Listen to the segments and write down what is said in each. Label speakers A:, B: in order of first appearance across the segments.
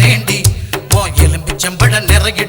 A: நேண்டி மோ எலும்பிச்சம்பட
B: நிறைய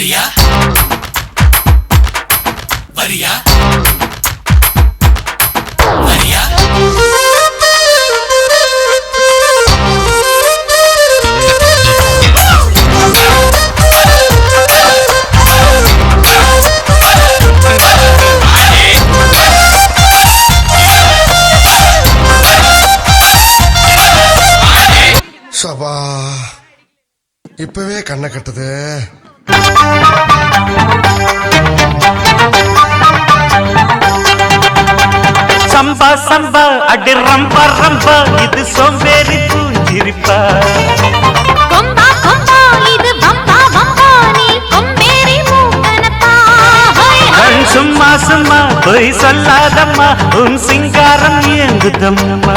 A: வரியா? வரியா? வரியா?
C: சபா இப்பவே கண்ணை கட்டுது.
D: சம்பா சம்பா அடி ரம்பா ரம்பா இது சோம்பேறி பூஞ்சிரிப்பா
B: கொம்பா கொம்பா
D: சும்மா சும்மா பொய் சொல்லாதம்மா உன் சிங்காரம் ஏங்குதம்மா.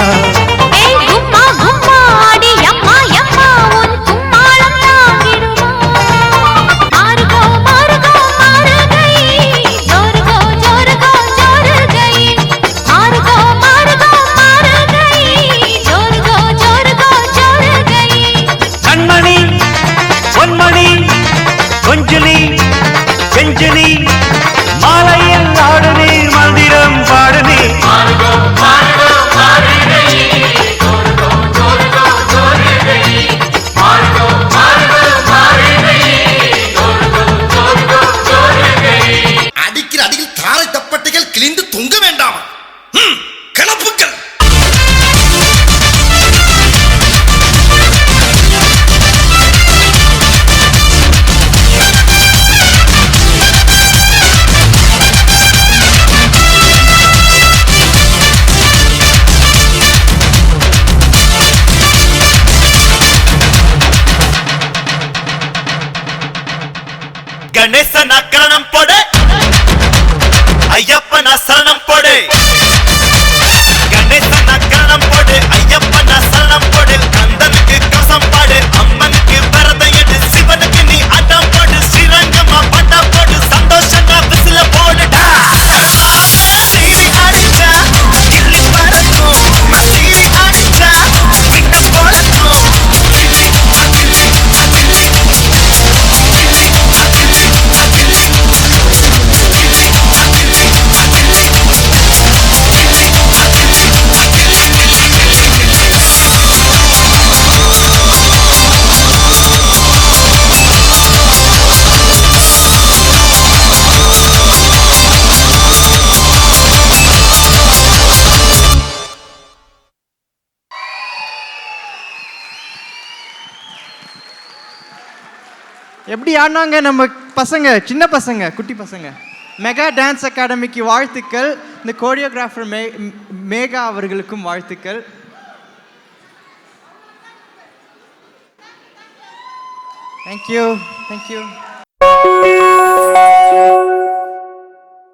E: எப்படி ஆடினாங்க நம்ம பசங்க? சின்ன பசங்க குட்டி பசங்க. மெகா டான்ஸ் அகாடமிக்கு வாழ்த்துக்கள். இந்த கோரியோகிராஃபர் மே மேகா அவர்களுக்கும் வாழ்த்துக்கள். Thank you thank you